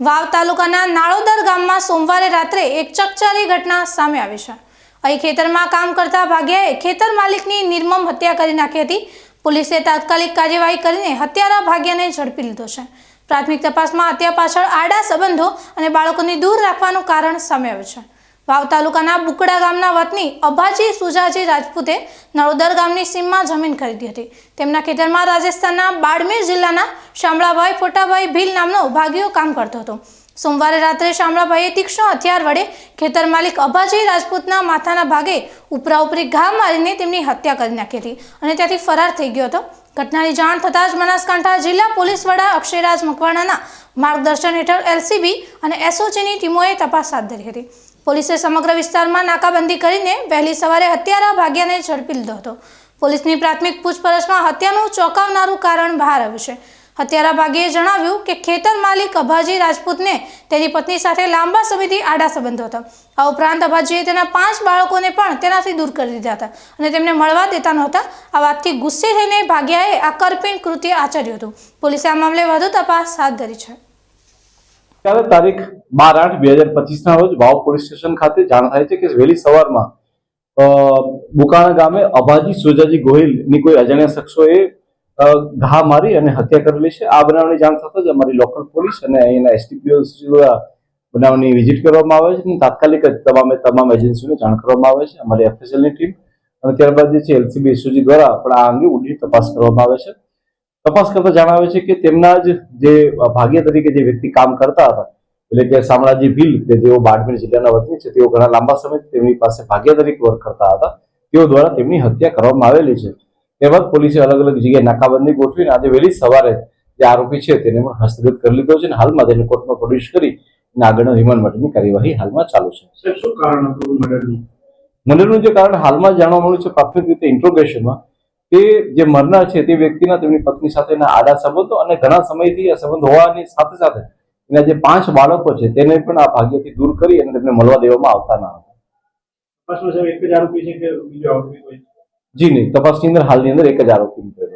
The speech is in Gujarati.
વાવ તાલુકાના નાળોદર ગામમાં સોમવારે રાત્રે એક ચકચારી ઘટના સામે આવી છે. અહીં ખેતરમાં કામ કરતા ભાગ્યાએ ખેતર માલિકની નિર્મમ હત્યા કરી નાખી હતી. પોલીસે તાત્કાલિક કાર્યવાહી કરીને હત્યારા ભાગ્યાને ઝડપી લીધો છે. પ્રાથમિક તપાસમાં હત્યા પાછળ આડા સંબંધો અને બાળકોને દૂર રાખવાનું કારણ સામે આવ્યું છે. વાવ તાલુકાના બુકડા ગામના વતની અભાજી સુજાજી રાજપૂતે નળોદર ગામની સીમમાં જમીન ખરીદી હતી. તેમના ખેતરમાં રાજસ્થાનના બાડમેર જિલ્લાના શામળાભાઈ ફોટાભાઈ ભીલ નામનો ભાગીઓ કામ કરતો હતો. સોમવારે રાત્રે શામળાભાઈએ તીક્ષ્ણ હથિયાર વડે ખેતર માલિક અભાજી રાજપૂતના માથાના ભાગે ઉપરા ઉપરી ઘા મારીને તેમની હત્યા કરી નાખી હતી અને ત્યાંથી ફરાર થઈ ગયો હતો. ઘટનાની જાણ થતાં જ બનાસકાંઠા જિલ્લા પોલીસ વડા અક્ષયરાજ મકવાણાના માર્ગદર્શન હેઠળ એલસીબી અને એસઓજીની ટીમોએ તપાસ હાથ ધરી હતી. પોલીસે સમગ્ર વિસ્તારમાં નાકાબંધી કરીને વહેલી સવારે હત્યારા ભાગ્યાને ઝડપી લીધો હતો. પોલીસની પ્રાથમિક પૂછપરછમાં હત્યાનું ચોંકાવનારું કારણ બહાર આવ્યું છે. હત્યારા ભાગ્યે જણાવ્યું કે ખેતર માલિક અભાજી રાજપૂતને તેની પત્ની સાથે લાંબા સમયથી આડા સંબંધો હતા. આ ઉપરાંત અભાજીએ તેના પાંચ બાળકોને પણ તેનાથી દૂર કરી દીધા હતા અને તેમને મળવા દેતા નહોતા. આ વાતથી ગુસ્સે થઈને ભાગ્યાએ આ કરપીણ કૃત્ય આચર્યું હતું. પોલીસે આ મામલે વધુ તપાસ હાથ ધરી છે. તારીખ બાર આઠ બે હજાર પચીસના રોજ વાવ પોલીસ સ્ટેશન ખાતે જાણ થાય છે કે વહેલી સવારમાં બુકાણા ગામે અભાજી સોજાજી ગોહિલની કોઈ અજાણ્યા શખ્સોએ ઘા મારી અને હત્યા કરેલી છે. આ બનાવની જાણ થતાં જ અમારી લોકલ પોલીસ અને અહીંના એસટીપીઓ દ્વારા બનાવની વિઝિટ કરવામાં આવે છે અને તાત્કાલિક જ તમામે તમામ એજન્સીઓને જાણ કરવામાં આવે છે. અમારી એફએસએલની ટીમ અને ત્યારબાદ જે છે એલસીબી એસઓજી દ્વારા પણ આ અંગે ઊંડી તપાસ કરવામાં આવે છે. તપાસ કરતા જણાવે છે કે તેમના જ જે ભાગ્ય તરીકે જે વ્યક્તિ કામ કરતા હતા, એટલે કે શામળાજી ભીલ, કે જેઓ બાડમેર જિલ્લાના વતની છે, તેઓ ઘણા લાંબા સમય તેમની પાસે ભાગ્ય તરીકે વર્ક કરતા હતા, તેઓ દ્વારા તેમની હત્યા કરવામાં આવેલી છે. ત્યારબાદ પોલીસે અલગ અલગ જગ્યાએ નાકાબંધી ગોઠવીને આજે વહેલી સવારે જે આરોપી છે તેને પણ હસ્તગત કરી લીધો છે અને હાલમાં તેને કોર્ટમાં પ્રોડ્યુસ કરી આગળના રિમાન્ડ માટેની કાર્યવાહી હાલમાં ચાલુ છે. શું કારણ હતું મર્ડરનું? મર્ડરનું જે કારણ હાલમાં જાણવા મળ્યું છે પ્રાથમિક રીતે ઇન્ટ્રોગેશનમાં તે જે મરનાર છે તે વ્યક્તિના તેમની પત્ની સાથેના આડા સંબંધો અને ઘણા સમયથી આ સંબંધ હોવાની સાથે સાથે એના જે પાંચ બાળકો છે તેને પણ આ ભાગ્યથી દૂર કરી અને તેમને મળવા દેવામાં આવતા ન હતા. તપાસમાં સાહેબ એક જ નહીં તપાસની અંદર હાલની અંદર એક જ આરોપી નીકળેલો છે.